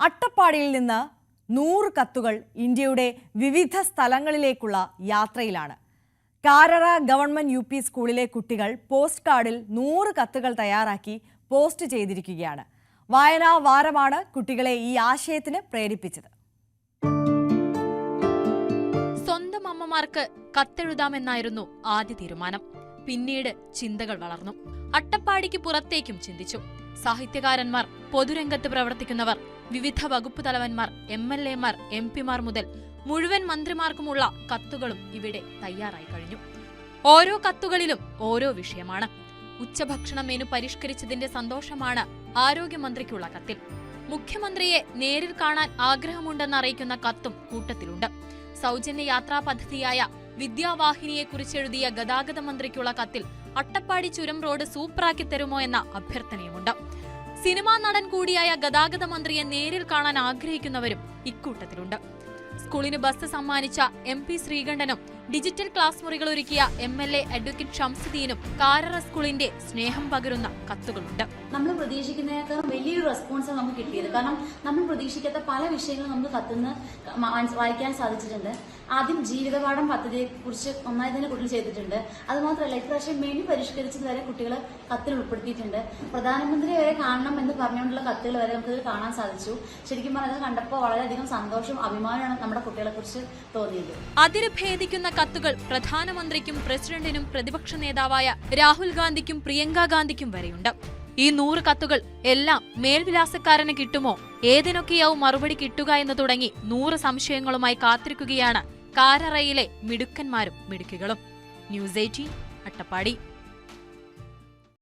അട്ടപ്പാടിയിൽ നിന്ന് നൂറ് കത്തുകൾ ഇന്ത്യയുടെ വിവിധ സ്ഥലങ്ങളിലേക്കുള്ള യാത്രയിലാണ്. കാരറ ഗവൺമെന്റ് യു പി സ്കൂളിലെ കുട്ടികൾ പോസ്റ്റ് കാർഡിൽ നൂറ് കത്തുകൾ തയ്യാറാക്കി പോസ്റ്റ് ചെയ്തിരിക്കുകയാണ്. വായനാ വാരമാണ് കുട്ടികളെ ഈ ആശയത്തിന് പ്രേരിപ്പിച്ചത്. സ്വന്തം അമ്മമാർക്ക് കത്തെഴുതാമെന്നായിരുന്നു ആദ്യ തീരുമാനം. പിന്നീട് ചിന്തകൾ വളർന്നു. അട്ടപ്പാടിക്ക് പുറത്തേക്കും ചിന്തിച്ചു. സാഹിത്യകാരന്മാർ പൊതുരംഗത്ത് പ്രവർത്തിക്കുന്നവർ വിവിധ വകുപ്പ് തലവന്മാർ എം എൽ എമാർ എം പിമാർ മുതൽ മുഴുവൻ മന്ത്രിമാർക്കുമുള്ള കത്തുകളും ഇവിടെ തയ്യാറായി കഴിഞ്ഞു. ഓരോ കത്തുകളിലും ഓരോ വിഷയമാണ്. ഉച്ചഭക്ഷണ മെനു പരിഷ്കരിച്ചതിന്റെ സന്തോഷമാണ് ആരോഗ്യമന്ത്രിക്കുള്ള കത്തിൽ. മുഖ്യമന്ത്രിയെ നേരിൽ കാണാൻ ആഗ്രഹമുണ്ടെന്ന് അറിയിക്കുന്ന കത്തും കൂട്ടത്തിലുണ്ട്. സൗജന്യ യാത്രാ പദ്ധതിയായ വിദ്യാവാഹിനിയെ എഴുതിയ ഗതാഗത മന്ത്രിക്കുള്ള കത്തിൽ അട്ടപ്പാടി ചുരം റോഡ് സൂപ്പറാക്കി തരുമോ എന്ന അഭ്യർത്ഥനയുമുണ്ട്. സിനിമാ നടൻ കൂടിയായ ഗതാഗത മന്ത്രിയെ നേരിൽ കാണാൻ ആഗ്രഹിക്കുന്നവരും ഇക്കൂട്ടത്തിലുണ്ട്. സ്കൂളിന് ബസ് സമ്മാനിച്ച എം പി ശ്രീകണ്ഠനും ഡിജിറ്റൽ ക്ലാസ് മുറികൾ ഒരുക്കിയ എം എൽ എ അഡ്വക്കേറ്റ് ഷംസുദ്ദീനും കാരറ സ്കൂളിന്റെ സ്നേഹം പകരുന്ന കത്തുകളുണ്ട്. നമ്മൾ പ്രതീക്ഷിക്കുന്നതിനേക്കാൾ വലിയൊരു റെസ്പോൺസ് നമുക്ക് കിട്ടിയത്. കാരണം നമ്മൾ പ്രതീക്ഷിക്കാത്ത പല വിഷയങ്ങളും നമുക്ക് കത്തുന്ന വായിക്കാൻ സാധിച്ചിട്ടുണ്ട്. ആദ്യം ജീവിതപാഠം പദ്ധതിയെ കുറിച്ച് ഒന്നായി തന്നെ കുട്ടികൾ ചെയ്തിട്ടുണ്ട്. അതുമാത്രമല്ല ഇപ്രാവശ്യം മെനു പരിഷ്കരിച്ചത് വരെ കുട്ടികൾ കത്തിൽ ഉൾപ്പെടുത്തിയിട്ടുണ്ട്. പ്രധാനമന്ത്രി വരെ കാണണം എന്ന് പറഞ്ഞുകൊണ്ടുള്ള കത്തുകൾ വരെ നമുക്ക് കാണാൻ സാധിച്ചു. ശരിക്കും പറഞ്ഞത് കണ്ടപ്പോൾ വളരെയധികം സന്തോഷം അഭിമാനമാണ് നമ്മുടെ കുട്ടികളെ കുറിച്ച് തോന്നിയത്. അതിര് ഭേദിക്കുന്ന കത്തുകൾ പ്രധാനമന്ത്രിക്കും പ്രസിഡന്റിനും പ്രതിപക്ഷ നേതാവായ രാഹുൽ ഗാന്ധിക്കും പ്രിയങ്ക ഗാന്ധിക്കും വരെയുണ്ട്. ഈ നൂറ് കത്തുകൾ എല്ലാം മേൽവിലാസക്കാരന് കിട്ടുമോ? ഏതിനൊക്കെയാവും മറുപടി കിട്ടുക എന്ന് തുടങ്ങി നൂറ് സംശയങ്ങളുമായി കാത്തിരിക്കുകയാണ് കാരറയിലെ മിടുക്കന്മാരും മിടുക്കികളും. News eighteen Attappadi.